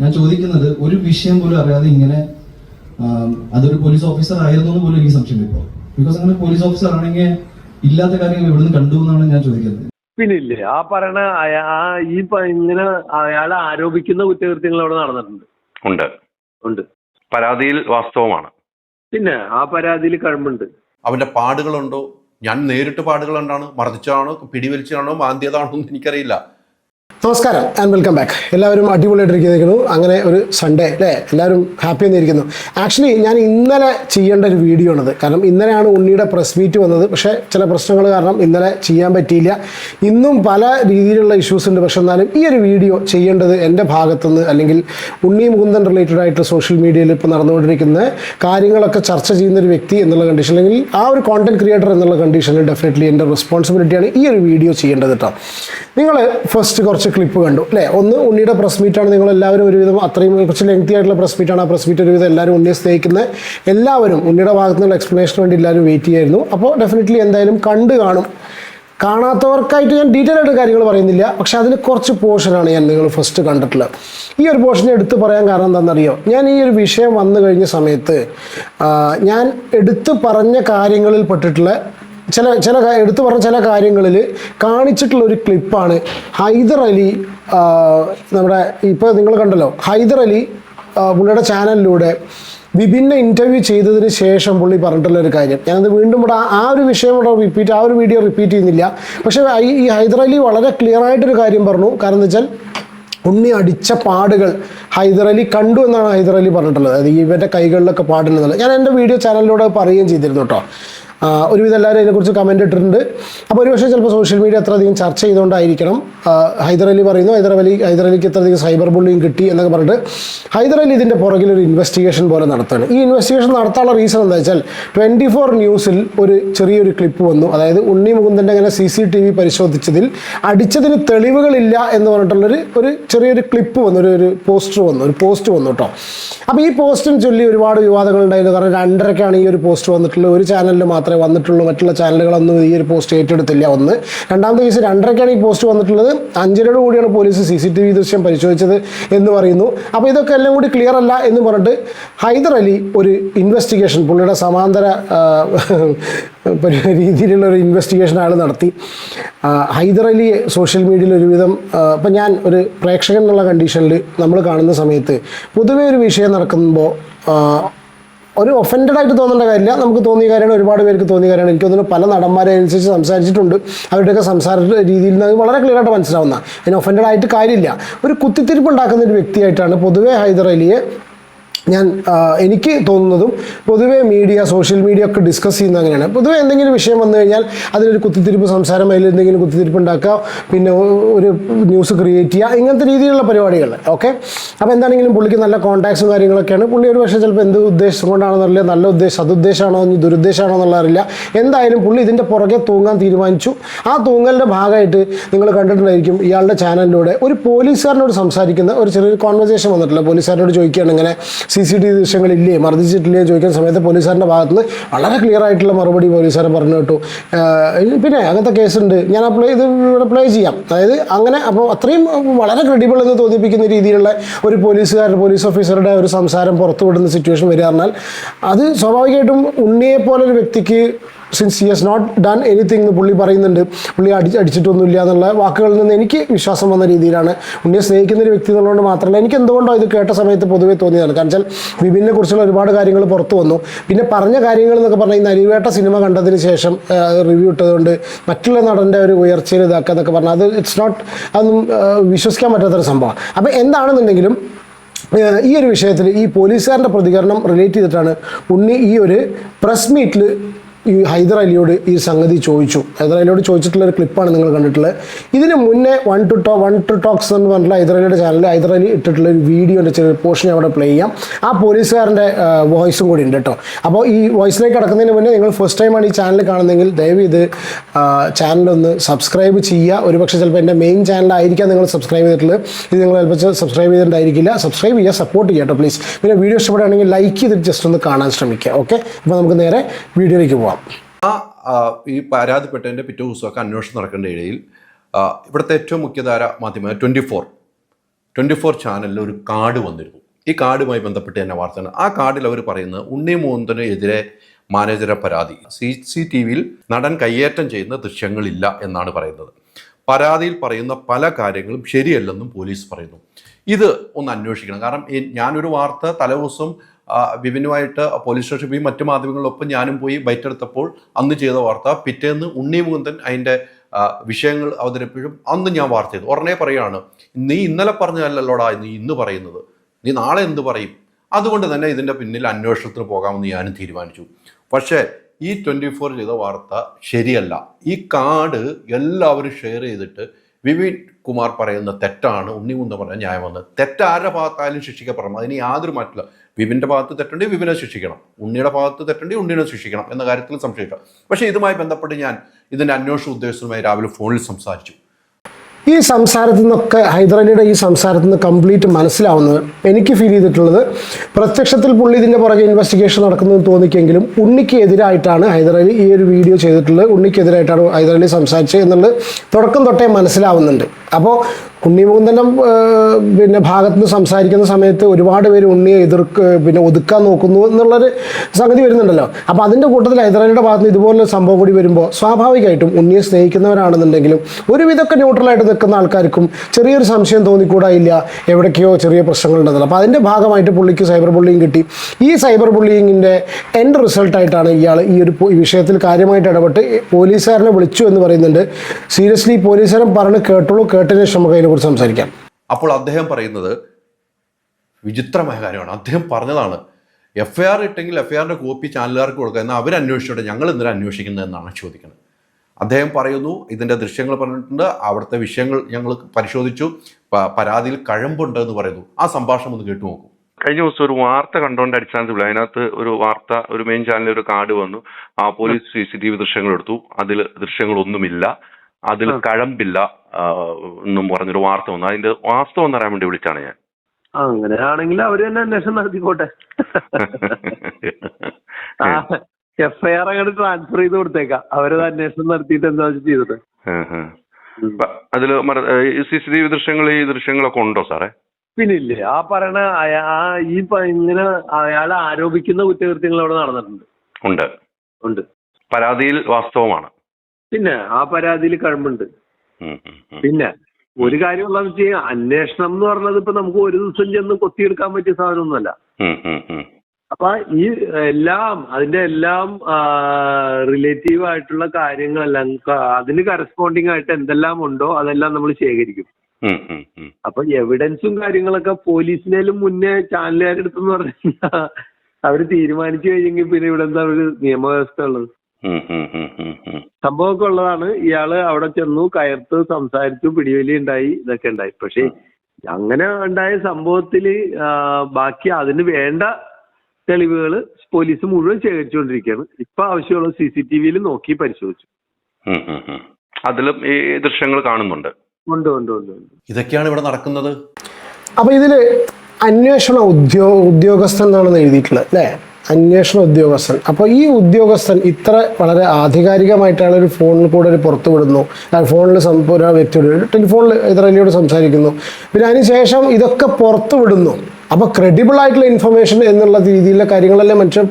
ഞാൻ ചോദിക്കുന്നത് ഒരു വിഷയം പോലും അറിയാതെ ഇങ്ങനെ അതൊരു പോലീസ് ഓഫീസർ ആയിരുന്നു എന്ന് പോലും എനിക്ക് സംശയം ഇപ്പോൾ. ബിക്കോസ് അങ്ങനെ പോലീസ് ഓഫീസർ ആണെങ്കിൽ ഇല്ലാത്ത കാര്യങ്ങൾ എവിടുന്ന് കണ്ടു എന്നാണ് ഞാൻ ചോദിക്കുന്നത്. പിന്നില്ലേ ആ പറയണ ആ ഈ ഇങ്ങനെ അയാളെ ആരോപിക്കുന്ന കുറ്റകൃത്യങ്ങൾ അവിടെ നടന്നിട്ടുണ്ട്. ഉണ്ട്. ഉണ്ട്. പരാതിയിൽ വാസ്തവമാണ്. പിന്നെ ആ പരാതിയിൽ കഴമ്പുണ്ട്. അവന്റെ പാടുകളുണ്ടോ? ഞാൻ നേരിട്ട് പാടുകൾ ഉണ്ടാണ് മർദ്ദിച്ചതാണോ? പിടിവലിച്ചതാണോ? മാന്തിയതാണോ? എന്ന് എനിക്കറിയില്ല. നമസ്കാരം ആൻഡ് വെൽക്കം ബാക്ക് എല്ലാവരും അടിപൊളിയായിട്ടിരിക്കുന്നു. അങ്ങനെ ഒരു സൺഡേ അല്ലേ? എല്ലാവരും ഹാപ്പി എന്നിരിക്കുന്നു. ആക്ച്വലി ഞാൻ ഇന്നലെ ചെയ്യേണ്ട ഒരു വീഡിയോ ആണത്. കാരണം ഇന്നലെയാണ് ഉണ്ണിയുടെ പ്രസ് മീറ്റ് വന്നത്. പക്ഷേ ചില പ്രശ്നങ്ങൾ കാരണം ഇന്നലെ ചെയ്യാൻ പറ്റിയില്ല. ഇന്നും പല രീതിയിലുള്ള ഇഷ്യൂസ് ഉണ്ട്. പക്ഷെ എന്നാലും ഈ ഒരു വീഡിയോ ചെയ്യേണ്ടത് എന്റെ ഭാഗത്തുനിന്ന് അല്ലെങ്കിൽ ഉണ്ണി മുകുന്ദൻ റിലേറ്റഡ് ആയിട്ട് സോഷ്യൽ മീഡിയയിൽ ഇപ്പോൾ നടന്നുകൊണ്ടിരിക്കുന്ന കാര്യങ്ങളൊക്കെ ചർച്ച ചെയ്യുന്ന ഒരു വ്യക്തി എന്നുള്ള കണ്ടീഷൻ അല്ലെങ്കിൽ ആ ഒരു കോണ്ടന്റ് ക്രിയേറ്റർ എന്നുള്ള കണ്ടീഷനിൽ ഡെഫിനറ്റ്ലി എന്റെ റെസ്പോൺസിബിലിറ്റിയാണ് ഈ ഒരു വീഡിയോ ചെയ്യേണ്ടത് കേട്ടോ നിങ്ങൾ ഫസ്റ്റ് കുറച്ച് ക്ലിപ്പ് കണ്ടു അല്ലേ? ഒന്ന് ഉണ്ണിയുടെ പ്രസ് മീറ്റാണ് നിങ്ങൾ എല്ലാവരും ഒരുവിധം അത്രയും കുറച്ച് ലെങ്തി ആയിട്ടുള്ള പ്രസ് മീറ്റാണ് ആ പ്രസ് മീറ്റ് ഒരുവിധം എല്ലാവരും ഉണ്ണിയെ സ്നേഹിക്കുന്ന എല്ലാവരും ഉണ്ണിയുടെ ഭാഗത്തു നിന്നുള്ള എക്സ്പ്ലനേഷന് വേണ്ടി എല്ലാവരും വെയിറ്റ് ചെയ്യായിരുന്നു. അപ്പോൾ ഡെഫിനറ്റ്ലി എന്തായാലും കണ്ട് കാണും. കാണാത്തവർക്കായിട്ട് ഞാൻ ഡീറ്റെയിൽ ആയിട്ട് കാര്യങ്ങൾ പറയുന്നില്ല. പക്ഷെ അതിൽ കുറച്ച് പോർഷനാണ് ഞാൻ നിങ്ങൾ ഫസ്റ്റ് കണ്ടിട്ടുള്ളത്. ഈ ഒരു പോർഷൻ എടുത്തു പറയാൻ കാരണം എന്താണെന്നറിയോ? ഞാൻ ഈ ഒരു വിഷയം വന്നു കഴിഞ്ഞ സമയത്ത് ഞാൻ എടുത്തു പറഞ്ഞ കാര്യങ്ങളിൽ പെട്ടിട്ടുള്ള ചില ചില എടുത്തു പറഞ്ഞ ചില കാര്യങ്ങളിൽ കാണിച്ചിട്ടുള്ള ഒരു ക്ലിപ്പാണ് ഹൈദർ അലി നമ്മുടെ ഇപ്പോൾ നിങ്ങൾ കണ്ടല്ലോ ഹൈദർ അലി പുള്ളിയുടെ ചാനലിലൂടെ വിഭിന്ന ഇന്റർവ്യൂ ചെയ്തതിന് ശേഷം പുള്ളി പറഞ്ഞിട്ടുള്ള ഒരു കാര്യം. ഞാനത് വീണ്ടും ഇവിടെ ആ- ഒരു വിഷയം ഇവിടെ റിപ്പീറ്റ് ആ ഒരു വീഡിയോ റിപ്പീറ്റ് ചെയ്യുന്നില്ല. പക്ഷേ ഈ- ഹൈദർ അലി വളരെ ക്ലിയർ ആയിട്ടൊരു കാര്യം പറഞ്ഞു. കാരണം എന്താ വെച്ചാൽ ഉണ്ണി അടിച്ച പാടുകൾ ഹൈദർ അലി കണ്ടു എന്നാണ് ഹൈദർ അലി പറഞ്ഞിട്ടുള്ളത്. അതായത് ഇവരുടെ കൈകളിലൊക്കെ പാടുണ്ടെന്നുള്ളത്. ഞാൻ എന്റെ വീഡിയോ ചാനലിലൂടെ പറയുകയും ചെയ്തിരുന്നു കേട്ടോ. ഒരുവിധം എല്ലാവരും അതിനെക്കുറിച്ച് കമന്റ് ഇട്ടിട്ടുണ്ട്. അപ്പോൾ ഒരുപക്ഷെ ചിലപ്പോൾ സോഷ്യൽ മീഡിയ അത്ര അധികം ചർച്ച ചെയ്തുകൊണ്ടായിരിക്കണം. ഹൈദരലി പറയുന്നു ഹൈദർ അലി ഹൈദർ അലിക്ക് ഇത്ര അധികം സൈബർ ബുള്ളിങ് കിട്ടി എന്നൊക്കെ പറഞ്ഞിട്ട് ഹൈദർ അലി ഇതിന്റെ പുറകിൽ ഒരു ഇൻവെസ്റ്റിഗേഷൻ പോലെ നടത്തുകയാണ് ഈ ഇൻവെസ്റ്റിഗേഷൻ നടത്താനുള്ള റീസൺ എന്താ വെച്ചാൽ ട്വന്റി ഫോർ ന്യൂസിൽ ഒരു ചെറിയൊരു ക്ലിപ്പ് വന്നു. അതായത് ഉണ്ണി മുകുന്ദന്റെ അങ്ങനെ സി സി ടി വി പരിശോധിച്ചതിൽ അടിച്ചതിന് തെളിവുകളില്ല എന്ന് പറഞ്ഞിട്ടുള്ളൊരു ഒരു ചെറിയൊരു ക്ലിപ്പ് വന്നു. ഒരു ഒരു പോസ്റ്റർ വന്നു. ഒരു പോസ്റ്റ് വന്നു കേട്ടോ അപ്പോൾ ഈ പോസ്റ്റും ചൊല്ലി ഒരുപാട് വിവാദങ്ങൾ ഉണ്ടായിരുന്നു കാരണം രണ്ടരക്കാണ് ഈ ഒരു പോസ്റ്റ് വന്നിട്ടുള്ളത്. ഒരു ചാനലിൽ മാത്രമേ വന്നിട്ടുള്ളൂ. മറ്റുള്ള ചാനലുകളൊന്നും ഈ ഒരു പോസ്റ്റ് ഏറ്റെടുത്തില്ല. ഒന്ന്. രണ്ടാമത്തെ കേസ് രണ്ടരയ്ക്കാണ് ഈ പോസ്റ്റ് വന്നിട്ടുള്ളത്. അഞ്ചരയോട് കൂടിയാണ് police C C T V ദൃശ്യം പരിശോധിച്ചത് എന്ന് പറയുന്നു. അപ്പോൾ ഇതൊക്കെ എല്ലാം കൂടി ക്ലിയർ അല്ല എന്ന് പറഞ്ഞിട്ട് ഹൈദർ അലി ഒരു ഇൻവെസ്റ്റിഗേഷൻ പുള്ളിയുടെ സമാന്തര രീതിയിലുള്ള ഒരു ഇൻവെസ്റ്റിഗേഷൻ അയാൾ നടത്തി. ഹൈദർ അലിയെ സോഷ്യൽ മീഡിയയിൽ ഒരുവിധം ഇപ്പം ഞാൻ ഒരു പ്രേക്ഷകൻ എന്നുള്ള കണ്ടീഷനിൽ നമ്മൾ കാണുന്ന സമയത്ത് പൊതുവേ ഒരു വിഷയം നടക്കുമ്പോൾ ഒരു ഒഫൻഡഡ് ആയിട്ട് തോന്നേണ്ട കാര്യമില്ല. നമുക്ക് തോന്നിയ കാര്യമാണ് ഒരുപാട് പേർക്ക് തോന്നിയ കാര്യമാണ്. എനിക്ക് തോന്നുന്നു പല നടന്മാരെ അനുസരിച്ച് സംസാരിച്ചിട്ടുണ്ട്. അവരുടെയൊക്കെ സംസാര രീതിയിൽ നിന്ന് വളരെ ക്ലിയർ ആയിട്ട് മനസ്സിലാവുന്ന അതിന് ഒഫൻഡഡ് ആയിട്ട് കാര്യമില്ല. ഒരു കുത്തിത്തിരിപ്പ് ഉണ്ടാക്കുന്ന ഒരു വ്യക്തിയായിട്ടാണ് പൊതുവേ ഹൈദർ അലിയെ ഞാൻ എനിക്ക് തോന്നുന്നതും പൊതുവേ മീഡിയ സോഷ്യൽ മീഡിയ ഒക്കെ ഡിസ്കസ് ചെയ്യുന്ന അങ്ങനെയാണ്. പൊതുവേ എന്തെങ്കിലും വിഷയം വന്നു കഴിഞ്ഞാൽ അതിലൊരു കുത്തിത്തിരിപ്പ് സംസാരം അതിൽ എന്തെങ്കിലും കുത്തിത്തിരിപ്പ് ഉണ്ടാക്കുക പിന്നെ ഒരു ന്യൂസ് ക്രിയേറ്റ് ചെയ്യുക ഇങ്ങനത്തെ രീതിയിലുള്ള പരിപാടികൾ ഓക്കെ? അപ്പോൾ എന്താണെങ്കിലും പുള്ളിക്ക് നല്ല കോൺടാക്ട്സും കാര്യങ്ങളൊക്കെയാണ്. പുള്ളി ഒരു പക്ഷേ ചിലപ്പോൾ എന്ത് ഉദ്ദേശം കൊണ്ടാണെന്നറിയില്ല നല്ല ഉദ്ദേശം സതുദ്ദേശമാണോ ഇനി ദുരുദ്ദേശമാണോ എന്നുള്ള അറിയില്ല. എന്തായാലും പുള്ളി ഇതിന്റെ പുറകെ തൂങ്ങാൻ തീരുമാനിച്ചു. ആ തൂങ്ങലിന്റെ ഭാഗമായിട്ട് നിങ്ങൾ കണ്ടിട്ടുണ്ടായിരിക്കും ഇയാളുടെ ചാനലിലൂടെ ഒരു പോലീസുകാരനോട് സംസാരിക്കുന്ന ഒരു ചെറിയൊരു കോൺവെർസേഷൻ വന്നിട്ടില്ല പോലീസുകാരനോട് ചോദിക്കുകയാണ് ഇങ്ങനെ സി സി ടി വി ദൃശ്യങ്ങളില്ലേ? മർദ്ദിച്ചിട്ടില്ലേ ചോദിക്കുന്ന സമയത്ത് പോലീസുകാരന്റെ ഭാഗത്ത് വളരെ ക്ലിയർ ആയിട്ടുള്ള മറുപടി പോലീസുകാരൻ പറഞ്ഞു കേട്ടു. പിന്നെ അങ്ങനത്തെ കേസുണ്ട്. ഞാൻ അപ്ലൈ ഇത് ഇവിടെ അപ്ലൈ ചെയ്യാം. അതായത് അങ്ങനെ അപ്പോൾ അത്രയും വളരെ ക്രെഡിബിൾ എന്ന് തോന്നിപ്പിക്കുന്ന രീതിയിലുള്ള ഒരു പോലീസുകാരൻ പോലീസ് ഓഫീസറുടെ ഒരു സംസാരം പുറത്തുവിടുന്ന സിറ്റുവേഷൻ വരിക പറഞ്ഞാൽ അത് സ്വാഭാവികമായിട്ടും ഉണ്ണിയെ പോലൊരു വ്യക്തിക്ക് since he has not done anything എന്ന് പുള്ളി പറയുന്നുണ്ട് പുള്ളി അടി അടിച്ചിട്ടൊന്നുമില്ല എന്നുള്ള വാക്കുകളിൽ നിന്ന് എനിക്ക് വിശ്വാസം വന്ന രീതിയിലാണ്. ഉണ്ണിയെ സ്നേഹിക്കുന്ന ഒരു വ്യക്തി എന്നുള്ളതുകൊണ്ട് മാത്രമല്ല എനിക്ക് എന്തുകൊണ്ടോ ഇത് കേട്ട സമയത്ത് പൊതുവെ തോന്നിയതാണ്. കാരണം വെച്ചാൽ വിപിനെ കുറിച്ചുള്ള ഒരുപാട് കാര്യങ്ങൾ പുറത്തു വന്നു. പിന്നെ പറഞ്ഞ കാര്യങ്ങൾ എന്നൊക്കെ പറഞ്ഞാൽ ഈ നരിവേട്ട സിനിമ കണ്ടതിന് ശേഷം റിവ്യൂ ഇട്ടതുകൊണ്ട് മറ്റുള്ള നടന്റെ ഒരു ഉയർച്ചയിൽ ഇതാക്കുക എന്നൊക്കെ പറഞ്ഞാൽ അത് ഇറ്റ്സ് നോട്ട് അതൊന്നും വിശ്വസിക്കാൻ പറ്റാത്തൊരു സംഭവം അപ്പോൾ എന്താണെന്നുണ്ടെങ്കിലും ഈ ഒരു വിഷയത്തിൽ ഈ പോലീസുകാരന്റെ പ്രതികരണം റിലേറ്റ് ചെയ്തിട്ടാണ് ഉണ്ണി ഈ ഒരു പ്രസ് മീറ്റിൽ ഈ ഹൈദർ അലിയോട് ഈ സംഗതി ചോദിച്ചു. ഹൈദർ അലിയോട് ചോദിച്ചിട്ടുള്ള ഒരു ക്ലിപ്പാണ് നിങ്ങൾ കണ്ടിട്ടുള്ളത്. ഇതിന് മുന്നേ one to to one to talks എന്ന് പറഞ്ഞിട്ടുള്ള ഹൈദർ അലിയുടെ ചാനലിൽ ഹൈദർ അലി ഇട്ടിട്ടുള്ള ഒരു വീഡിയോന്റെ ചെറിയ പോർഷൻ അവിടെ പ്ലേ ചെയ്യാം. ആ പോലീസുകാരന്റെ വോയിസും കൂടി ഉണ്ട് കേട്ടോ. അപ്പോൾ ഈ വോയിസിലേക്ക് കടക്കുന്നതിന് മുന്നേ നിങ്ങൾ ഫസ്റ്റ് ടൈമാണ് ഈ ചാനൽ കാണുന്നതെങ്കിൽ ദയവ് ഇത് ചാനലൊന്ന് സബ്സ്ക്രൈബ് ചെയ്യുക. ഒരുപക്ഷെ ചിലപ്പോൾ എന്റെ മെയിൻ ചാനലായിരിക്കാം നിങ്ങൾ സബ്സ്ക്രൈബ് ചെയ്തിട്ടുള്ളത്. ഇത് നിങ്ങൾ ചിലപ്പോൾ സബ്സ്ക്രൈബ് ചെയ്തിട്ടുണ്ടായിരിക്കില്ല. സബ്സ്ക്രൈബ് ചെയ്യുക സപ്പോർട്ട് ചെയ്യുക കേട്ടോ പ്ലീസ് പിന്നെ വീഡിയോ ഇഷ്ടപ്പെടുകയാണെങ്കിൽ ലൈക്ക് ചെയ്തിട്ട് ജസ്റ്റ് ഒന്ന് കാണാൻ ശ്രമിക്കുക. ഓക്കെ അപ്പോൾ നമുക്ക് നേരെ വീഡിയോയിലേക്ക് പോവാം. ആ ഈ പരാതിപ്പെട്ടതിന്റെ പിറ്റേ ദിവസമൊക്കെ അന്വേഷണം നടക്കേണ്ട ഇടയിൽ ഇവിടുത്തെ ഏറ്റവും മുഖ്യധാര മാധ്യമ ട്വന്റി ഫോർ ട്വന്റി ഫോർ ചാനലിൽ ഒരു കാർഡ് വന്നിരുന്നു. ഈ കാർഡുമായി ബന്ധപ്പെട്ട് തന്നെ വാർത്തയാണ്. ആ കാർഡിൽ അവർ പറയുന്നത് ഉണ്ണി മോഹന്തന് എതിരെ മാനേജറെ പരാതി. സി സി ടി വിയിൽ നടൻ കയ്യേറ്റം ചെയ്യുന്ന ദൃശ്യങ്ങളില്ല എന്നാണ് പറയുന്നത്. പരാതിയിൽ പറയുന്ന പല കാര്യങ്ങളും ശരിയല്ലെന്നും പോലീസ് പറയുന്നു. ഇത് ഒന്ന് അന്വേഷിക്കണം. കാരണം ഞാനൊരു വാർത്ത തലേദിവസം വിപിനുമായിട്ട് പോലീസ് സ്റ്റേഷനിൽ പോയി മറ്റു മാധ്യമങ്ങളിലൊപ്പം ഞാനും പോയി ബൈറ്റെടുത്തപ്പോൾ അന്ന് ചെയ്ത വാർത്ത പിറ്റേന്ന് ഉണ്ണി മുകുന്ദൻ അതിന്റെ വിഷയങ്ങൾ അവതരിപ്പിച്ചും അന്ന് ഞാൻ വാർത്ത ചെയ്തു. ഉടനെ പറയുകയാണ് നീ ഇന്നലെ പറഞ്ഞതല്ലല്ലോടാ നീ ഇന്ന് പറയുന്നത്. നീ നാളെ എന്ത് പറയും? അതുകൊണ്ട് തന്നെ ഇതിന്റെ പിന്നിൽ അന്വേഷണത്തിന് പോകാമെന്ന് ഞാനും തീരുമാനിച്ചു. പക്ഷേ ഈ ട്വന്റി ഫോർ ചെയ്ത വാർത്ത ശരിയല്ല. ഈ കാർഡ് എല്ലാവരും ഷെയർ ചെയ്തിട്ട് വിപിൻ കുമാർ പറയുന്ന തെറ്റാണ്. ഉണ്ണിമുന്ന് പറഞ്ഞ ന്യായം വന്നത് തെറ്റാരുടെ ഭാഗത്തായാലും ശിക്ഷിക്കപ്പെടണം. അതിന് യാതൊരു മാറ്റില്ല വിപിന്റെ ഭാഗത്ത് തെറ്റുണ്ടെങ്കിൽ വിപിനെ ശിക്ഷിക്കണം. ഉണ്ണിയുടെ ഭാഗത്ത് തെറ്റുണ്ടെങ്കിൽ ഉണ്ണിനെ ശിക്ഷിക്കണം എന്ന കാര്യത്തിൽ സംശയിക്കാം പക്ഷേ ഇതുമായി ബന്ധപ്പെട്ട് ഞാൻ ഇതിന്റെ അന്വേഷണ ഉദ്യോഗസ്ഥരുമായി രാവിലെ ഫോണിൽ സംസാരിച്ചു. ഈ സംസാരത്തിൽ നിന്നൊക്കെ ഹൈദരാലിയുടെ ഈ സംസാരത്തിൽ നിന്ന് കംപ്ലീറ്റ് മനസ്സിലാവുന്നത് എനിക്ക് ഫീൽ ചെയ്തിട്ടുള്ളത് പ്രത്യക്ഷത്തിൽ പുള്ളി ഇതിന്റെ പുറകെ ഇൻവെസ്റ്റിഗേഷൻ നടക്കുന്നതെന്ന് തോന്നിക്കെങ്കിലും ഉണ്ണിക്ക് എതിരായിട്ടാണ് ഹൈദരാലി ഈ ഒരു വീഡിയോ ചെയ്തിട്ടുള്ളത്. ഉണ്ണിക്കെതിരായിട്ടാണ് ഹൈദരലി സംസാരിച്ചത് എന്നുള്ളത് തുടക്കം തൊട്ടേ മനസ്സിലാവുന്നുണ്ട്. അപ്പോൾ ഉണ്ണിമുകുന്ദന്റെ പിന്നെ ഭാഗത്ത് നിന്ന് സംസാരിക്കുന്ന സമയത്ത് ഒരുപാട് പേര് ഉണ്ണിയെ എതിർക്ക് പിന്നെ ഒതുക്കാൻ നോക്കുന്നു എന്നുള്ളൊരു സംഗതി വരുന്നുണ്ടല്ലോ. അപ്പോൾ അതിന്റെ കൂട്ടത്തിൽ ഹൈദരാലിയുടെ ഭാഗത്ത് നിന്ന് ഇതുപോലൊരു സംഭവം കൂടി വരുമ്പോൾ സ്വാഭാവികമായിട്ടും ഉണ്ണിയെ സ്നേഹിക്കുന്നവരാണെന്നുണ്ടെങ്കിലും ഒരുവിധമൊക്കെ ന്യൂട്രലായിട്ട് നിൽക്കുന്ന ആൾക്കാർക്കും ചെറിയൊരു സംശയം തോന്നിക്കൂടായില്ല. എവിടേക്കോ ചെറിയ പ്രശ്നങ്ങളുണ്ടെന്നല്ലോ. അപ്പോൾ അതിന്റെ ഭാഗമായിട്ട് പുള്ളിക്ക് സൈബർ ബുള്ളിങ് കിട്ടി. ഈ സൈബർ ബുള്ളിങ്ങിന്റെ എൻഡ് റിസൾട്ടായിട്ടാണ് ഇയാൾ ഈ ഒരു വിഷയത്തിൽ കാര്യമായിട്ട് ഇടപെട്ട് പോലീസുകാരനെ വിളിച്ചു എന്ന് പറയുന്നുണ്ട്. സീരിയസ്ലി പോലീസുകാരൻ പറഞ്ഞ് കേട്ടുള്ളൂ കേട്ടതിന് നമുക്ക് അതിനെക്കുറിച്ച് സംസാരിക്കാം. അപ്പോൾ അദ്ദേഹം പറയുന്നത് വിചിത്രമായ കാര്യമാണ്. അദ്ദേഹം പറഞ്ഞതാണ് എഫ് ഐ ആർ ഇട്ടെങ്കിൽ എഫ് ഐ ആറിന്റെ കോപ്പി ചാനലുകാർക്ക് കൊടുക്കുക. എന്നാൽ അവരന്വേഷിച്ചോട്ടെ ഞങ്ങൾ എന്തിനാണ് അന്വേഷിക്കുന്നത് എന്നാണ് ചോദിക്കുന്നത്. അദ്ദേഹം പറയുന്നു ഇതിന്റെ ദൃശ്യങ്ങൾ പറഞ്ഞിട്ടുണ്ട്. അവിടുത്തെ വിഷയങ്ങൾ ഞങ്ങൾ പരിശോധിച്ചു. പരാതിയിൽ കഴമ്പുണ്ട് എന്ന് പറയുന്നു. ആ സംഭാഷണം ഒന്ന് കേട്ടു നോക്കൂ. കഴിഞ്ഞ ദിവസം ഒരു വാർത്ത കണ്ടുകൊണ്ട് അടിസ്ഥാനത്തിൽ അതിനകത്ത് ഒരു വാർത്ത ഒരു മെയിൻ ചാനലിൽ ഒരു കാർഡ് വന്നു. ആ police C C T V ദൃശ്യങ്ങൾ എടുത്തു. അതിൽ ദൃശ്യങ്ങളൊന്നുമില്ല. അതിൽ കഴമ്പില്ല. എന്നും പറഞ്ഞൊരു വാർത്ത വന്നു. അതിന്റെ വാസ്തവം എന്ന് അറിയാൻ വേണ്ടി വിളിച്ചാണ് ഞാൻ. അങ്ങനെയാണെങ്കിൽ അവർ തന്നെ അന്വേഷണം നടത്തിക്കോട്ടെ. എഫ്ഐആർ അങ്ങോട്ട് ട്രാൻസ്ഫർ ചെയ്ത് കൊടുത്തേക്കാം. അവരത് അന്വേഷണം നടത്തിയിട്ട് എന്താ ചെയ്തത്. അതിൽ സി സി ടി വി ദൃശ്യങ്ങൾ ഈ ദൃശ്യങ്ങളൊക്കെ ഉണ്ടോ സാറേ? പിന്നില്ലേ ആ പറയണ ആ ഈ ഇങ്ങനെ അയാൾ ആരോപിക്കുന്ന കുറ്റകൃത്യങ്ങൾ അവിടെ നടന്നിട്ടുണ്ട്. ഉണ്ട്. ഉണ്ട്. പരാതിയിൽ വാസ്തവമാണ്. പിന്നെ ആ പരാതിയിൽ കഴമ്പുണ്ട്. പിന്നെ ഒരു കാര്യം എന്താണെന്ന് വെച്ച് കഴിഞ്ഞാൽ അന്വേഷണം എന്ന് പറഞ്ഞത് ഇപ്പൊ നമുക്ക് ഒരു ദിവസം ചെന്ന് കൊത്തിയെടുക്കാൻ പറ്റിയ സാധനമൊന്നുമല്ല. അപ്പൊ ഈ എല്ലാം അതിന്റെ എല്ലാം റിലേറ്റീവ് ആയിട്ടുള്ള കാര്യങ്ങളെല്ലാം അതിന് കറസ്പോണ്ടിങ് ആയിട്ട് എന്തെല്ലാം ഉണ്ടോ അതെല്ലാം നമ്മൾ ശേഖരിക്കും. അപ്പൊ എവിഡൻസും കാര്യങ്ങളൊക്കെ പോലീസിനേലും മുന്നേ ചാനലുകാരെടുത്തെന്ന് പറഞ്ഞാൽ അവർ തീരുമാനിച്ചു കഴിഞ്ഞെങ്കിൽ പിന്നെ ഇവിടെ എന്താ ഒരു നിയമവ്യവസ്ഥ ഉള്ളത്. സംഭവമൊക്കെ ഉള്ളതാണ്. ഇയാൾ അവിടെ ചെന്നു കയർത്ത് സംസാരിച്ചു പിടിവലി ഉണ്ടായി ഇതൊക്കെ ഉണ്ടായി. പക്ഷെ അങ്ങനെ ഉണ്ടായ സംഭവത്തിൽ ബാക്കി അതിന് വേണ്ട തെളിവുകൾ പോലീസ് മുഴുവൻ ശേഖരിച്ചുകൊണ്ടിരിക്കുകയാണ്. ഇപ്പൊ ആവശ്യമുള്ള സി സി ടി വിയിൽ നോക്കി പരിശോധിച്ചു. അതിലും ഈ ദൃശ്യങ്ങൾ കാണുന്നുണ്ട്. ഉണ്ട് ഉണ്ട് ഉണ്ട് ഉണ്ട്. ഇതൊക്കെയാണ് ഇവിടെ നടക്കുന്നത്? അപ്പൊ ഇതിൽ അന്വേഷണ ഉദ്യോഗ ഉദ്യോഗസ്ഥൻ എന്നാണ് എഴുതിയിട്ടുള്ളത് അല്ലേ? അന്വേഷണ ഉദ്യോഗസ്ഥൻ. അപ്പോൾ ഈ ഉദ്യോഗസ്ഥൻ ഇത്ര വളരെ ആധികാരികമായിട്ടാണ് ഒരു ഫോണിൽ കൂടെ ഒരു പുറത്തു വിടുന്നു. ഫോണിൽ ഒരാൾ ഒരു വ്യക്തിയോട് ടെലിഫോണിൽ ഇതറലിയോട് സംസാരിക്കുന്നു. പിന്നെ അതിനുശേഷം ഇതൊക്കെ പുറത്തു വിടുന്നു. അപ്പോൾ ക്രെഡിബിൾ ആയിട്ടുള്ള ഇൻഫർമേഷൻ എന്നുള്ള രീതിയിലുള്ള കാര്യങ്ങളെല്ലാം മനുഷ്യർ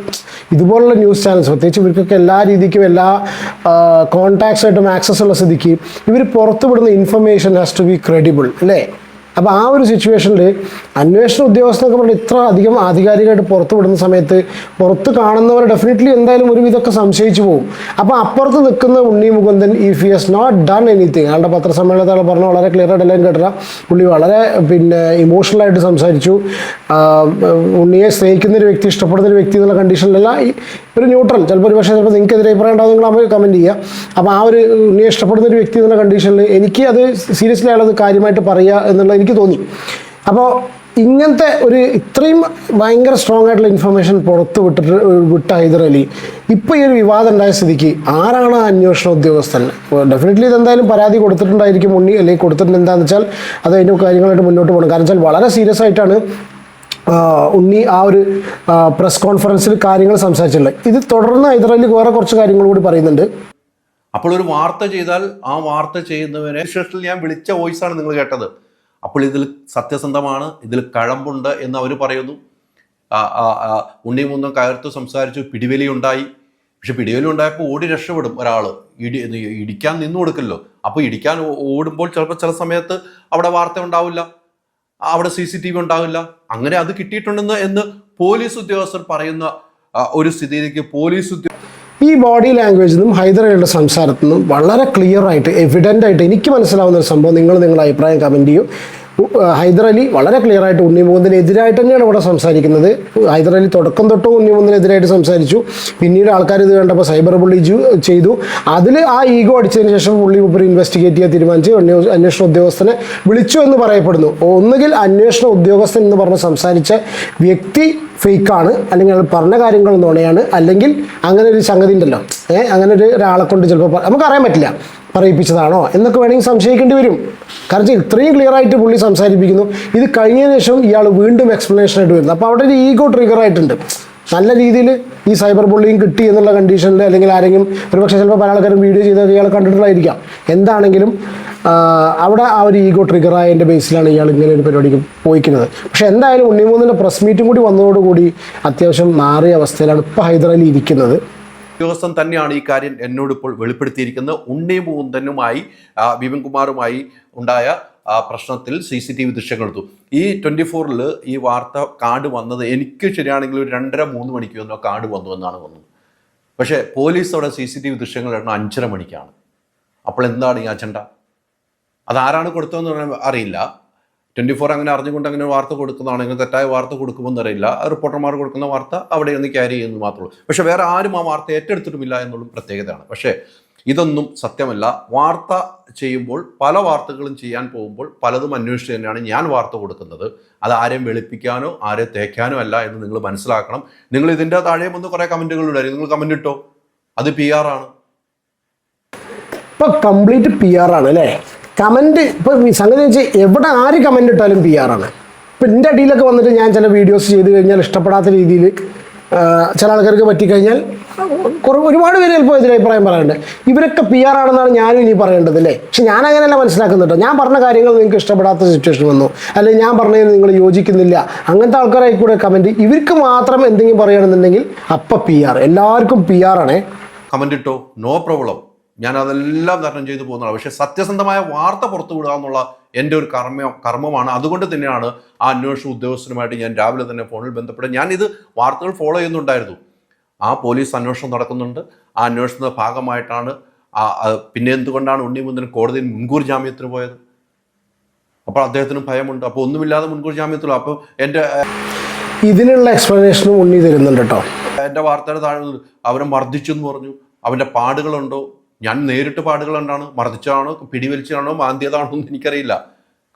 ഇതുപോലുള്ള ന്യൂസ് ചാനൽസ് പ്രത്യേകിച്ച് ഇവർക്കൊക്കെ എല്ലാ രീതിക്കും എല്ലാ കോൺടാക്ട്സ് ആയിട്ടും ആക്സസ് ഉള്ള സ്ഥിതിക്ക് ഇവർ പുറത്തുവിടുന്ന information has to be credible അല്ലേ? അപ്പോൾ ആ ഒരു സിറ്റുവേഷനിൽ അന്വേഷണ ഉദ്യോഗസ്ഥനൊക്കെ പറഞ്ഞാൽ ഇത്ര അധികം ആധികാരികമായിട്ട് പുറത്തു വിടുന്ന സമയത്ത് പുറത്ത് കാണുന്നവർ ഡെഫിനറ്റ്ലി എന്തായാലും ഒരു വിധമൊക്കെ സംശയിച്ചു പോകും. അപ്പോൾ അപ്പുറത്ത് നിൽക്കുന്ന Unni Mukundan if he has not done anything അയാളുടെ പത്രസമ്മേളനത്തിൽ പറഞ്ഞാൽ പറഞ്ഞ വളരെ ക്ലിയർ ആയിട്ട് എല്ലാം കേട്ടില്ല പുള്ളി വളരെ പിന്നെ ഇമോഷണലായിട്ട് സംസാരിച്ചു. ഉണ്ണിയെ സ്നേഹിക്കുന്ന ഒരു വ്യക്തി ഇഷ്ടപ്പെടുന്ന ഒരു വ്യക്തി എന്നുള്ള കണ്ടീഷനിലല്ല ഒരു ന്യൂട്രൽ ചിലപ്പോൾ ഒരു പക്ഷേ ചിലപ്പോൾ നിങ്ങൾക്ക് എതിരെ അഭിപ്രായം നിങ്ങൾ അവർ കമന്റ് ചെയ്യുക. അപ്പോൾ ആ ഒരു നീ ഇഷ്ടപ്പെടുന്ന ഒരു വ്യക്തി എന്നുള്ള കണ്ടീഷനിൽ എനിക്ക് അത് സീരിയസ്ലി അയാളത് കാര്യമായിട്ട് പറയുക എന്നുള്ള എനിക്ക് തോന്നി. അപ്പോൾ ഇങ്ങനത്തെ ഒരു ഇത്രയും ഭയങ്കര സ്ട്രോങ് ആയിട്ടുള്ള ഇൻഫർമേഷൻ പുറത്ത് വിട്ടിട്ട് വിട്ട ഹൈദർ അലി. ഇപ്പോൾ ഈ ഒരു വിവാദം ഉണ്ടായ സ്ഥിതിക്ക് ആരാണ് ആ അന്വേഷണ ഉദ്യോഗസ്ഥൻ? ഡെഫിനറ്റ്ലി ഇതെന്തായാലും പരാതി കൊടുത്തിട്ടുണ്ടായിരിക്കും ഉണ്ണി അല്ലെങ്കിൽ കൊടുത്തിട്ടുണ്ട് എന്താണെന്ന് വെച്ചാൽ അത് അതിന്റെ കാര്യങ്ങളായിട്ട് മുന്നോട്ട് പോകണം. കാരണം വെച്ചാൽ വളരെ സീരിയസ് ആയിട്ടാണ് ഉണ്ണി ആ ഒരു പ്രസ് കോൺഫറൻസിൽ കാര്യങ്ങൾ സംസാരിച്ചിട്ടുള്ളത്. ഇത് തുടർന്ന് ഹൈദരാലി വേറെ കുറച്ച് കാര്യങ്ങൾ കൂടി പറയുന്നുണ്ട്. അപ്പോൾ ഒരു വാർത്ത ചെയ്താൽ ആ വാർത്ത ചെയ്യുന്നവരെ ശേഷത്തിൽ ഞാൻ വിളിച്ച വോയിസ് ആണ് നിങ്ങൾ കേട്ടത്. അപ്പോൾ ഇതിൽ സത്യസന്ധമാണ് ഇതിൽ കഴമ്പുണ്ട് എന്ന് അവർ പറയുന്നു. ഉണ്ണി മൂന്നും കയർത്ത് സംസാരിച്ചു പിടിവലി ഉണ്ടായി. പക്ഷെ പിടിവലി ഉണ്ടായപ്പോൾ ഓടി രക്ഷപ്പെടും ഒരാൾ ഇടി ഇടിക്കാൻ നിന്നു കൊടുക്കല്ലോ. അപ്പോൾ ഇടിക്കാൻ ഓടുമ്പോൾ ചിലപ്പോൾ ചില സമയത്ത് അവിടെ വാർത്ത ഉണ്ടാവില്ല. അവിടെ സി സി ടി വി ഉണ്ടാവില്ല. അങ്ങനെ അത് കിട്ടിയിട്ടുണ്ടെന്ന് എന്ന് പോലീസ് ഉദ്യോഗസ്ഥർ പറയുന്ന ഒരു സ്ഥിതിയിലേക്ക് പോലീസ് ഈ ബോഡി ലാംഗ്വേജിൽ നിന്നും ഹൈദരലിയുടെ സംസാരത്തിൽ നിന്നും വളരെ ക്ലിയർ ആയിട്ട് എവിഡന്റ് ആയിട്ട് എനിക്ക് മനസ്സിലാവുന്ന ഒരു സംഭവം നിങ്ങൾ നിങ്ങളുടെ അഭിപ്രായം കമന്റ് ചെയ്യും. ഹൈദരലി വളരെ ക്ലിയർ ആയിട്ട് ഉണ്ണിമുഖത്തിനെതിരായിട്ട് തന്നെയാണ് ഇവിടെ സംസാരിക്കുന്നത്. ഹൈദരലി തുടക്കം തൊട്ടും ഉണ്ണിമുഖത്തിനെതിരായിട്ട് സംസാരിച്ചു. പിന്നീട് ആൾക്കാർ ഇത് കണ്ടപ്പോൾ സൈബർ ബുള്ളി ചെയ്തു. അതിൽ ആ ഈഗോ അടിച്ചതിന് ശേഷം പുള്ളി ഉപരി ഇൻവെസ്റ്റിഗേറ്റ് ചെയ്യാൻ തീരുമാനിച്ച്. അന്വേ- അന്വേഷണ ഉദ്യോഗസ്ഥനെ വിളിച്ചു എന്ന് പറയപ്പെടുന്നു. ഒന്നുകിൽ അന്വേഷണ ഉദ്യോഗസ്ഥൻ എന്ന് പറഞ്ഞ് സംസാരിച്ച വ്യക്തി ഫേക്കാണ് അല്ലെങ്കിൽ അയാൾ പറഞ്ഞ കാര്യങ്ങൾ നുണയാണ് അല്ലെങ്കിൽ അങ്ങനെ ഒരു സംഗതി ഉണ്ടല്ലോ. ഏഹ് അങ്ങനെ ഒരു ഒരാളെ കൊണ്ട് ചിലപ്പോൾ നമുക്കറിയാൻ പറ്റില്ല പറയിപ്പിച്ചതാണോ എന്നൊക്കെ വേണമെങ്കിൽ സംശയിക്കേണ്ടി വരും. കാരണം ഇത്രയും ക്ലിയർ ആയിട്ട് പുള്ളി സംസാരിപ്പിക്കുന്നു. ഇത് കഴിഞ്ഞ ശേഷം ഇയാൾ വീണ്ടും എക്സ്പ്ലനേഷൻ ആയിട്ട് വരുന്നു. അപ്പോൾ അവിടെ ഒരു ഈഗോ ട്രിഗർ ആയിട്ടുണ്ട്. നല്ല രീതിയിൽ ഈ സൈബർ ബുള്ളിങ് കിട്ടി എന്നുള്ള കണ്ടീഷനിൽ അല്ലെങ്കിൽ ആരെങ്കിലും ഒരുപക്ഷെ ചിലപ്പോൾ പല ആൾക്കാരും വീഡിയോ ചെയ്തൊക്കെ ഇയാൾ കണ്ടിട്ടുള്ളതായിരിക്കാം. എന്താണെങ്കിലും അവിടെ ആ ഒരു ഈഗോ ട്രിഗർ ആയതിന്റെ ബേസിലാണ് ഇയാൾ ഇങ്ങനെ ഒരു പരിപാടിക്ക് പോയിക്കുന്നത്. പക്ഷേ എന്തായാലും ഉണ്ണിമൂന്നിന്റെ പ്രസ് മീറ്റും കൂടി വന്നതോടുകൂടി അത്യാവശ്യം മാറിയ അവസ്ഥയിലാണ് ഇപ്പോൾ ഹൈദരാലി ഇരിക്കുന്നത്. ഉദ്യോഗസ്ഥൻ തന്നെയാണ് ഈ കാര്യം എന്നോട് ഇപ്പോൾ വെളിപ്പെടുത്തിയിരിക്കുന്നത്. ഉണ്ണി മൂന്തനുമായി ആ, വിപിൻ കുമാറുമായി ഉണ്ടായ പ്രശ്നത്തിൽ സി സി ടി വി ദൃശ്യങ്ങൾ എടുത്തു. ഈ ട്വന്റി ഫോറിൽ ഈ വാർത്ത കാർഡ് വന്നത് എനിക്ക് ശരിയാണെങ്കിൽ ഒരു രണ്ടര മൂന്ന് മണിക്ക് വന്നോ കാർഡ് വന്നു എന്നാണ് വന്നത്. പക്ഷേ പോലീസ് അവിടെ സി സി ടി വി ദൃശ്യങ്ങൾ ഇടണം അഞ്ചര മണിക്കാണ്. അപ്പോൾ എന്താണ് ഈ അജണ്ട? അതാരാണ് കൊടുത്തതെന്ന് പറയുമ്പോൾ അറിയില്ല. ട്വന്റി ഫോർ അങ്ങനെ അറിഞ്ഞുകൊണ്ട് അങ്ങനെ വാർത്ത കൊടുക്കുന്നതാണെങ്കിൽ തെറ്റായ വാർത്ത കൊടുക്കുമെന്ന് അറിയില്ല. റിപ്പോർട്ടർമാർ കൊടുക്കുന്ന വാർത്ത അവിടെ ഒന്ന് ക്യാരി ചെയ്യുന്നത് മാത്രമേ ഉള്ളൂ. പക്ഷേ വേറെ ആരും ആ വാർത്ത ഏറ്റെടുത്തിട്ടുമില്ല എന്നുള്ള പ്രത്യേകതയാണ്. പക്ഷേ ഇതൊന്നും സത്യമല്ല. വാർത്ത ചെയ്യുമ്പോൾ പല വാർത്തകളും ചെയ്യാൻ പോകുമ്പോൾ പലതും അന്വേഷിച്ച് തന്നെയാണ് ഞാൻ വാർത്ത കൊടുക്കുന്നത്. അത് ആരെയും വെളുപ്പിക്കാനോ ആരെ തേക്കാനോ അല്ല എന്ന് നിങ്ങൾ മനസ്സിലാക്കണം. നിങ്ങൾ ഇതിന്റെ താഴെ വന്ന് കുറേ കമന്റുകൾ ഉണ്ടായിരുന്നു നിങ്ങൾ കമന്റ് ഇട്ടോ? അത് പി ആർ ആണ്. ഇപ്പൊ കംപ്ലീറ്റ് പി ആർ ആണ് അല്ലേ? കമന്റ് ഇപ്പോൾ സംഗതി വെച്ച് എവിടെ ആര് കമന്റ് ഇട്ടാലും പി ആർ ആണ്. ഇപ്പൊ എന്റെ അടിയിലൊക്കെ വന്നിട്ട് ഞാൻ ചില വീഡിയോസ് ചെയ്ത് കഴിഞ്ഞാൽ ഇഷ്ടപ്പെടാത്ത രീതിയിൽ ചില ആൾക്കാർക്ക് പറ്റിക്കഴിഞ്ഞാൽ കുറേ ഒരുപാട് പേര് ചിലപ്പോൾ ഇതിന് അഭിപ്രായം പറയാറുണ്ട്. ഇവരൊക്കെ പി ആർ ആണെന്നാണ് ഞാനും ഇനി പറയേണ്ടത് അല്ലേ? പക്ഷെ ഞാൻ അങ്ങനെയല്ല മനസ്സിലാക്കുന്നത് കേട്ടോ. ഞാൻ പറഞ്ഞ കാര്യങ്ങൾ നിങ്ങൾക്ക് ഇഷ്ടപ്പെടാത്ത സിറ്റുവേഷൻ വന്നു. അല്ലെങ്കിൽ ഞാൻ പറഞ്ഞത് നിങ്ങൾ യോജിക്കുന്നില്ല. അങ്ങനത്തെ ആൾക്കാരായി കൂടെ കമന്റ് ഇവർക്ക് മാത്രം എന്തെങ്കിലും പറയുകയാണെന്നുണ്ടെങ്കിൽ അപ്പം പി ആർ എല്ലാവർക്കും പി ആർ ആണേ. കമന്റ് ഇട്ടോ? നോ പ്രോബ്ലം ഞാൻ അതെല്ലാം തരണം ചെയ്തു പോകുന്നതാണ്. പക്ഷേ സത്യസന്ധമായ വാർത്ത പുറത്തു വിടുക എന്നുള്ള എന്റെ ഒരു കർമ്മ കർമ്മമാണ്. അതുകൊണ്ട് തന്നെയാണ് ആ അന്വേഷണ ഉദ്യോഗസ്ഥനുമായിട്ട് ഞാൻ രാവിലെ തന്നെ ഫോണിൽ ബന്ധപ്പെട്ട് ഞാൻ ഇത് വാർത്തകൾ ഫോളോ ചെയ്യുന്നുണ്ടായിരുന്നു. ആ പോലീസ് അന്വേഷണം നടക്കുന്നുണ്ട്. ആ അന്വേഷണത്തിന്റെ ഭാഗമായിട്ടാണ് പിന്നെ എന്തുകൊണ്ടാണ് ഉണ്ണിമുന്തൻ കോടതിയിൽ മുൻകൂർ ജാമ്യത്തിന് പോയത്? അപ്പോൾ അദ്ദേഹത്തിന് ഭയമുണ്ട്. അപ്പോൾ ഒന്നുമില്ലാതെ മുൻകൂർ ജാമ്യത്തിലോ? അപ്പോൾ എന്റെ ഇതിനുള്ള എക്സ്പ്ലനേഷനും ഉണ്ണി തരുന്നുണ്ട് കേട്ടോ. എന്റെ വാർത്തയുടെ താഴെ അവരെ അവനെ മർദ്ദിച്ചു എന്ന് പറഞ്ഞു. അവന്റെ പാടുകളുണ്ടോ? ഞാൻ നേരിട്ട് പാടുകൾ കണ്ടാണ് മർദ്ദിച്ചതാണോ പിടിവലിച്ചതാണോ മാന്തിയതാണോ എന്ന് എനിക്കറിയില്ല.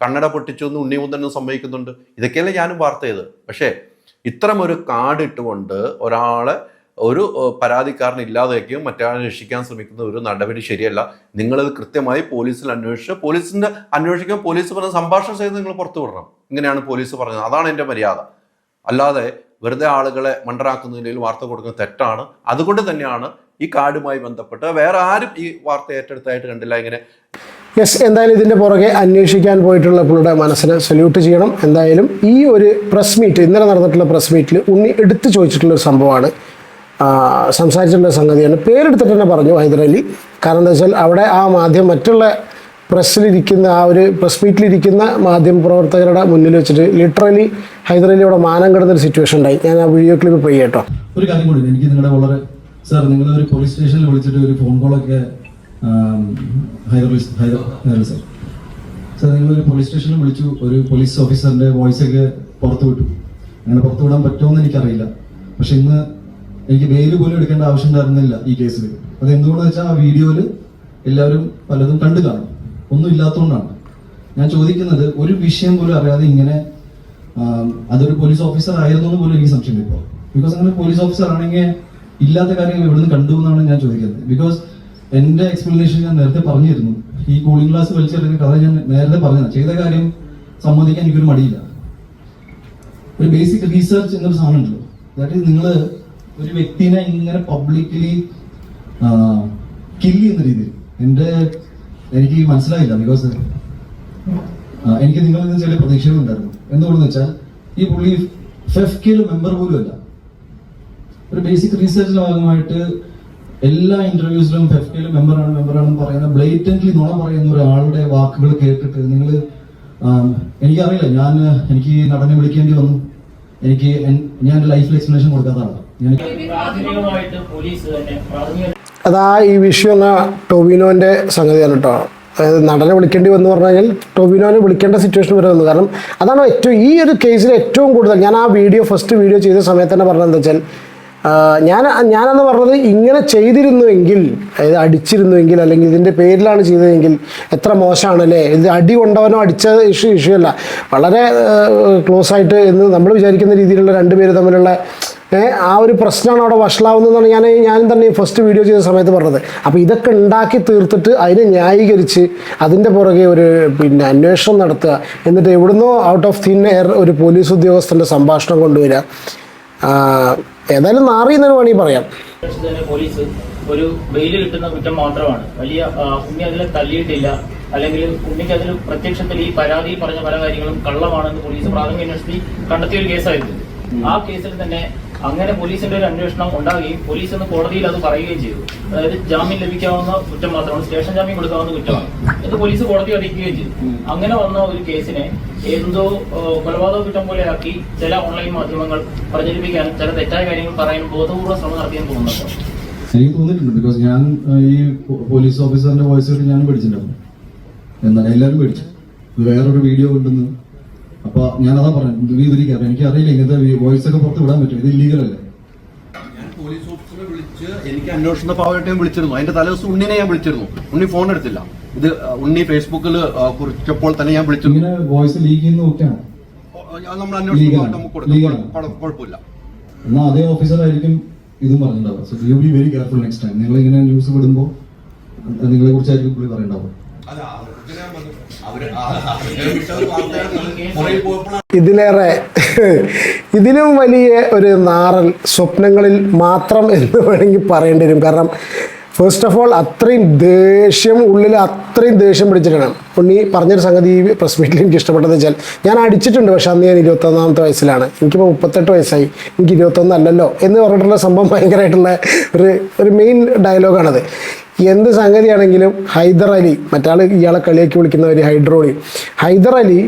കണ്ണട പൊട്ടിച്ചു എന്ന് ഉണ്ണിമുന്തനും സമ്മതിക്കുന്നുണ്ട്. ഇതൊക്കെയല്ലേ ഞാനും വാർത്ത ചെയ്ത് പക്ഷേ ഇത്തരമൊരു കാർഡ് ഇട്ടുകൊണ്ട് ഒരാളെ ഒരു പരാതിക്കാരൻ ഇല്ലാതെയൊക്കെയും മറ്റൊരാളെ രക്ഷിക്കാൻ ശ്രമിക്കുന്ന ഒരു നടപടി ശരിയല്ല. നിങ്ങളത് കൃത്യമായി പോലീസിൽ അന്വേഷിച്ച് പോലീസിന്റെ അന്വേഷിക്കാൻ പോലീസ് പറഞ്ഞ സംഭാഷണം ചെയ്ത് നിങ്ങൾ പുറത്തു വിടണം. ഇങ്ങനെയാണ് പോലീസ് പറഞ്ഞത്. അതാണ് എന്റെ മര്യാദ. അല്ലാതെ വെറുതെ ആളുകളെ മണ്ടറാക്കുന്നതിൽ വാർത്ത കൊടുക്കുന്നത് തെറ്റാണ്. അതുകൊണ്ട് തന്നെയാണ് ഈ കാർഡുമായി ബന്ധപ്പെട്ട് വേറെ ആരും ഈ വാർത്ത ഏറ്റെടുത്തായിട്ട് കണ്ടില്ല. ഇങ്ങനെ യെസ് എന്തായാലും ഇതിന്റെ പുറകെ അന്വേഷിക്കാൻ പോയിട്ടുള്ള പുള്ളിയുടെ മനസ്സിനെ സല്യൂട്ട് ചെയ്യണം. എന്തായാലും ഈ ഒരു പ്രസ് മീറ്റ് ഇന്നലെ നടന്നിട്ടുള്ള പ്രസ് മീറ്റിൽ ഉണ്ണി എടുത്തു ചോദിച്ചിട്ടുള്ള ഒരു സംഭവമാണ്. സംസാരിച്ചിട്ടുള്ള സംഗതിയാണ്. പേരെടുത്തിട്ട് തന്നെ പറഞ്ഞു ഹൈദരലി കാരണം എന്താ വെച്ചാൽ അവിടെ ആ മാധ്യമം മറ്റുള്ള പ്രസ്സിലിരിക്കുന്ന ആ ഒരു പ്രസ് മീറ്റിലിരിക്കുന്ന മാധ്യമ പ്രവർത്തകരുടെ മുന്നിൽ വെച്ചിട്ട് ലിറ്ററലി ഹൈദരലി അവിടെ മാനം കിടന്നൊരു സിറ്റുവേഷൻ ഉണ്ടായി. ഞാൻ ആ വീഡിയോ ക്ലിപ്പ് പോയി കേട്ടോ. ഒരു കാര്യം കൂടി എനിക്ക് നിങ്ങളുടെ വളരെ സാർ നിങ്ങൾ ഒരു പോലീസ് സ്റ്റേഷനിൽ വിളിച്ചിട്ട് ഒരു ഫോൺ കോളൊക്കെ സാർ. സാർ നിങ്ങൾ ഒരു പോലീസ് സ്റ്റേഷനിൽ വിളിച്ചു ഒരു പോലീസ് ഓഫീസറിന്റെ വോയിസ് ഒക്കെ പുറത്തു വിട്ടു. അങ്ങനെ പുറത്തു വിടാൻ പറ്റുമോന്ന് എനിക്കറിയില്ല. പക്ഷെ ഇന്ന് എനിക്ക് വേര് പോലും എടുക്കേണ്ട ആവശ്യം ഉണ്ടായിരുന്നില്ല ഈ കേസിൽ അത് എന്തുകൊണ്ടെന്ന് വെച്ചാൽ ആ വീഡിയോയിൽ എല്ലാവരും പലതും കണ്ടു കാണും. ഒന്നും ഇല്ലാത്തതുകൊണ്ടാണ് ഞാൻ ചോദിക്കുന്നത് ഒരു വിഷയം പോലും അറിയാതെ ഇങ്ങനെ അതൊരു പോലീസ് ഓഫീസർ ആയിരുന്നു എന്ന് പോലും എനിക്ക് സംശയം ഇപ്പോൾ. ബിക്കോസ് അങ്ങനെ പോലീസ് ഓഫീസർ ആണെങ്കിൽ ഇല്ലാത്ത കാര്യങ്ങൾ ഇവിടുന്ന് കണ്ടു എന്നാണ് ഞാൻ ചോദിക്കുന്നത്. ബിക്കോസ് എന്റെ എക്സ്പ്ലനേഷൻ ഞാൻ നേരത്തെ പറഞ്ഞിരുന്നു. ഈ കൂളിംഗ് ഗ്ലാസ് വലിച്ചെറിയുന്ന കഥ ഞാൻ നേരത്തെ പറഞ്ഞതാണ്. ചെയ്ത കാര്യം സമ്മതിക്കാൻ എനിക്കൊരു മടിയില്ല. ഒരു ബേസിക് റീസെർച്ച് എന്നൊരു സാധനം ഉണ്ടല്ലോ. അതായത് നിങ്ങൾ ഒരു വ്യക്തിനെ ഇങ്ങനെ പബ്ലിക്കലി കില്ല് ചെയ്യുന്ന രീതിയിൽ. എന്റെ എനിക്ക് മനസ്സിലായില്ല. ബിക്കോസ് എനിക്ക് നിങ്ങളിൽ നിന്ന് ചില പ്രതീക്ഷകളുണ്ടായിരുന്നു. എന്തുകൊണ്ടെന്ന് വെച്ചാൽ ഈ പുള്ളി ഫെഫ്കെയിൽ മെമ്പർ പോലും അല്ല ഒരു ബേസിക് റീസെർച്ചിന്റെ ഭാഗമായിട്ട് എല്ലാ ഇന്റർവ്യൂസിലും ആണ് മെമ്പറാണ് മെമ്പറാണെന്ന് പറയുന്ന ബ്ലേറ്റന്റ്ലി നുണ പറയുന്ന ഒരാളുടെ വാക്കുകൾ കേട്ടിട്ട് നിങ്ങൾ എനിക്കറിയില്ല. ഞാൻ എനിക്ക് നടനെ വിളിക്കേണ്ടി വന്നു. എനിക്ക് ഞാൻ ലൈഫിൽ എക്സ്പ്ലനേഷൻ കൊടുക്കാത്തതാണ്. അതാ ഈ വിഷയം എന്ന ടൊവിനോന്റെ സംഗതിയാണ് കേട്ടോ. അതായത് നടനെ വിളിക്കേണ്ടി വന്നു പറഞ്ഞു കഴിഞ്ഞാൽ ടൊവിനോനെ വിളിക്കേണ്ട സിറ്റുവേഷൻ വരെ വന്നു. കാരണം അതാണ് ഏറ്റവും ഈ ഒരു കേസിൽ ഏറ്റവും കൂടുതൽ ഞാൻ ആ വീഡിയോ ഫസ്റ്റ് വീഡിയോ ചെയ്ത സമയത്ത് തന്നെ പറഞ്ഞത് എന്താ വെച്ചാൽ ഞാൻ ഞാനെന്ന് പറഞ്ഞത് ഇങ്ങനെ ചെയ്തിരുന്നുവെങ്കിൽ അതായത് അടിച്ചിരുന്നുവെങ്കിൽ അല്ലെങ്കിൽ ഇതിന്റെ പേരിലാണ് ചെയ്തതെങ്കിൽ എത്ര മോശമാണ് അല്ലേ ഇത് അടി കൊണ്ടവനോ അടിച്ച ഇഷ്യൂ ഇഷ്യൂ അല്ല. വളരെ ക്ലോസ് ആയിട്ട് എന്ന് നമ്മൾ വിചാരിക്കുന്ന രീതിയിലുള്ള രണ്ടുപേര് തമ്മിലുള്ള ആ ഒരു പ്രശ്നമാണ് അവിടെ വഷളാവുന്നതെന്നാണ് ഞാൻ ഞാൻ തന്നെ ഫസ്റ്റ് വീഡിയോ ചെയ്ത സമയത്ത് പറഞ്ഞത്. അപ്പോൾ ഇതൊക്കെ ഉണ്ടാക്കി തീർത്തിട്ട് അതിനെ ന്യായീകരിച്ച് അതിന്റെ പുറകെ ഒരു പിന്നെ അന്വേഷണം നടത്തുക. എന്നിട്ട് എവിടുന്നോ ഔട്ട് ഓഫ് തിൻ എയർ ഒരു പോലീസ് ഉദ്യോഗസ്ഥന്റെ സംഭാഷണം കൊണ്ടുവരിക. ഏതായാലും നാറി എന്ന് വേണമെങ്കിൽ പറയാം പോലീസ് ഒരു ബെയിൽ കിട്ടുന്ന കുറ്റം മാത്രമാണ്. വലിയ ഉണ്ണി അതിൽ തല്ലിയിട്ടില്ല അല്ലെങ്കിൽ ഉണ്ണിക്ക് അതിൽ പ്രത്യക്ഷത്തിൽ ഈ പരാതി പറഞ്ഞ പല കാര്യങ്ങളും കള്ളമാണെന്ന് പോലീസ് പ്രാഥമിക അന്വേഷണത്തിൽ കണ്ടെത്തിയ ഒരു കേസായിരുന്നു ആ കേസിൽ തന്നെ അങ്ങനെ പോലീസിന്റെ ഒരു അന്വേഷണം ഉണ്ടാകുകയും പോലീസ് എന്ന് കോടതിയിൽ അത് പറയുകയും ചെയ്തു. അതായത് ജാമ്യം ലഭിക്കാവുന്ന കുറ്റം മാത്രമാണ് സ്റ്റേഷൻ ജാമ്യം കൊടുക്കാവുന്ന കുറ്റമാണ്. എന്ന് പോലീസ് കോടതി അറിയിക്കുകയും ചെയ്തു. അങ്ങനെ വന്ന ഒരു കേസിനെ എന്തോ കൊലപാതക കുറ്റം പോലെയാക്കി ചില ഓൺലൈൻ മാധ്യമങ്ങൾ പ്രചരിപ്പിക്കാനും ചില തെറ്റായ കാര്യങ്ങൾ പറയാനും ബോധപൂർവ ശ്രമം നടത്തിയെന്ന് തോന്നുന്നുണ്ടോ എനിക്ക് തോന്നിയിട്ടുണ്ട്. ബിക്കോസ് ഞാൻ ഈ പോലീസ് ഓഫീസറിന്റെ വോയിസ് ഞാൻ പേടിച്ചിട്ടുണ്ടായിരുന്നു. എന്നാൽ എല്ലാവരും പഠിച്ചു ഇത് വേറൊരു വീഡിയോ ഉണ്ടെന്ന് അപ്പൊ ഞാൻ അതാ പറഞ്ഞു വിവരിക്കാം എനിക്ക് അറിയില്ല ഇങ്ങനത്തെ വോയിസ് ഒക്കെ പുറത്ത് വിടാൻ പറ്റും ഇത് ഇല്ലീഗൽ അല്ലേ? പോലീസ് ഓഫീസറെ വിളിച്ച് എനിക്ക് അന്വേഷണ ഭാഗമായിട്ട് ഞാൻ വിളിച്ചിരുന്നു. അതിന്റെ തലേദിവസം ഉണ്ണിനെ ഞാൻ വിളിച്ചിരുന്നു. ഉണ്ണി ഫോൺ എടുത്തില്ല. ഇത് ഉണ്ണി ഫേസ്ബുക്കിൽ കുറിച്ചപ്പോൾ തന്നെ ഞാൻ വിളിച്ചു വോയിസ് ലീക്ക് ചെയ്യുന്ന നമ്മൾ അന്വേഷണ. നമുക്ക് കൊടുക്കാം. കുഴപ്പമില്ല. എന്നാൽ അതേ ഓഫീസറായിരിക്കും ഇതും പറഞ്ഞിട്ടുണ്ടാവുക. So you be very careful next time നിങ്ങൾ ഇങ്ങനെ ന്യൂസ് വിടുമ്പോൾ നിങ്ങളെ കുറിച്ചായിരിക്കും പുള്ളി പറയണ്ടാവുക. ഇതിലേറെ ഇതിലും വലിയ ഒരു നാറൽ സ്വപ്നങ്ങളിൽ മാത്രം എന്ന് വേണമെങ്കിൽ പറയേണ്ടി വരും. കാരണം ഫസ്റ്റ് ഓഫ് ഓൾ അത്രയും ദേഷ്യം ഉള്ളിൽ അത്രയും ദേഷ്യം പിടിച്ചിട്ടാണ്. ഉണ്ണി പറഞ്ഞൊരു സംഗതി പ്രസ് മീറ്റിൽ എനിക്ക് ഇഷ്ടപ്പെട്ടത് വെച്ചാൽ ഞാൻ അടിച്ചിട്ടുണ്ട് പക്ഷേ അന്ന് ഞാൻ ഇരുപത്തൊന്നാമത്തെ വയസ്സിലാണ്. എനിക്കിപ്പോൾ മുപ്പത്തെട്ട് വയസ്സായി. എനിക്ക് ഇരുപത്തൊന്നല്ലല്ലോ എന്ന് പറഞ്ഞിട്ടുള്ള സംഭവം ഭയങ്കരമായിട്ടുള്ള ഒരു ഒരു മെയിൻ ഡയലോഗാണത് എന്ത് സംഗതിയാണെങ്കിലും ഹൈദർ അലി മറ്റാൾ ഇയാളെ കളിയാക്കി വിളിക്കുന്നവർ ഹൈഡ്രോളി ഹൈദർ അലി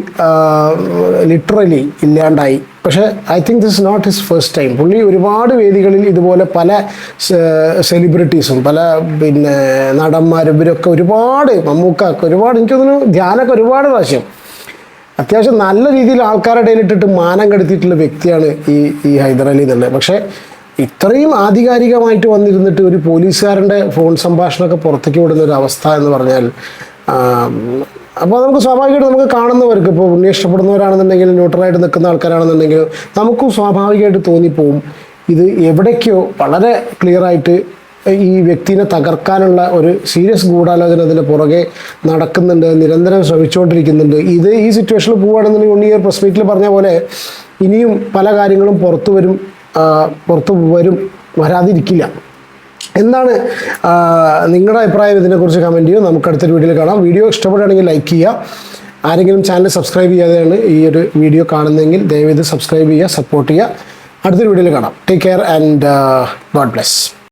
ലിറ്ററലി ഇല്ലാണ്ടായി. പക്ഷേ I think this not his first time പുള്ളി ഒരുപാട് വേദികളിൽ ഇതുപോലെ പല സെലിബ്രിറ്റീസും പല പിന്നെ നടന്മാരും ഇവരൊക്കെ ഒരുപാട് മമ്മൂക്കൊക്കെ ഒരുപാട് എനിക്ക് തോന്നുന്നു ഒരുപാട് പ്രാവശ്യം. അത്യാവശ്യം നല്ല രീതിയിൽ ആൾക്കാരുടെ ഇടയിലിട്ടിട്ട് മാനം കെടുത്തിയിട്ടുള്ള വ്യക്തിയാണ് ഈ ഈ ഹൈദർ അലി എന്നുള്ളത്. പക്ഷേ ഇത്രയും ആധികാരികമായിട്ട് വന്നിരുന്നിട്ട് ഒരു പോലീസുകാരന്റെ ഫോൺ സംഭാഷണമൊക്കെ പുറത്തേക്ക് വിടുന്ന ഒരു അവസ്ഥ എന്ന് പറഞ്ഞാൽ അപ്പോൾ നമുക്ക് സ്വാഭാവികമായിട്ട് നമുക്ക് കാണുന്നവർക്ക് ഇപ്പോൾ ഉണ്ണി ഇഷ്ടപ്പെടുന്നവരാണെന്നുണ്ടെങ്കിൽ ന്യൂട്രലായിട്ട് നിൽക്കുന്ന ആൾക്കാരാണെന്നുണ്ടെങ്കിൽ നമുക്കും സ്വാഭാവികമായിട്ട് തോന്നിപ്പോവും. ഇത് എവിടേക്കോ വളരെ ക്ലിയറായിട്ട് ഈ വ്യക്തിനെ തകർക്കാനുള്ള ഒരു സീരിയസ് ഗൂഢാലോചന അതിന്റെ പുറകെ നടക്കുന്നുണ്ട് നിരന്തരം ശ്രമിച്ചുകൊണ്ടിരിക്കുന്നുണ്ട്. ഇത് ഈ സിറ്റുവേഷനിൽ പോവുകയാണെന്നുണ്ടെങ്കിൽ ഉണ്ണി പ്രസ് മീറ്റിൽ പറഞ്ഞ പോലെ ഇനിയും പല കാര്യങ്ങളും പുറത്തു വരും. പുറത്തു വരും വരാതിരിക്കില്ല. എന്താണ് നിങ്ങളുടെ അഭിപ്രായം ഇതിനെക്കുറിച്ച് കമന്റ് ചെയ്യുക. നമുക്ക് അടുത്തൊരു വീഡിയോയിൽ കാണാം. വീഡിയോ ഇഷ്ടപ്പെടുകയാണെങ്കിൽ ലൈക്ക് ചെയ്യുക. ആരെങ്കിലും ചാനൽ സബ്സ്ക്രൈബ് ചെയ്യാതെയാണ് ഈ ഒരു വീഡിയോ കാണുന്നതെങ്കിൽ ദയവേത് സബ്സ്ക്രൈബ് ചെയ്യുക സപ്പോർട്ട് ചെയ്യുക. അടുത്തൊരു വീഡിയോയിൽ കാണാം. Take care and God bless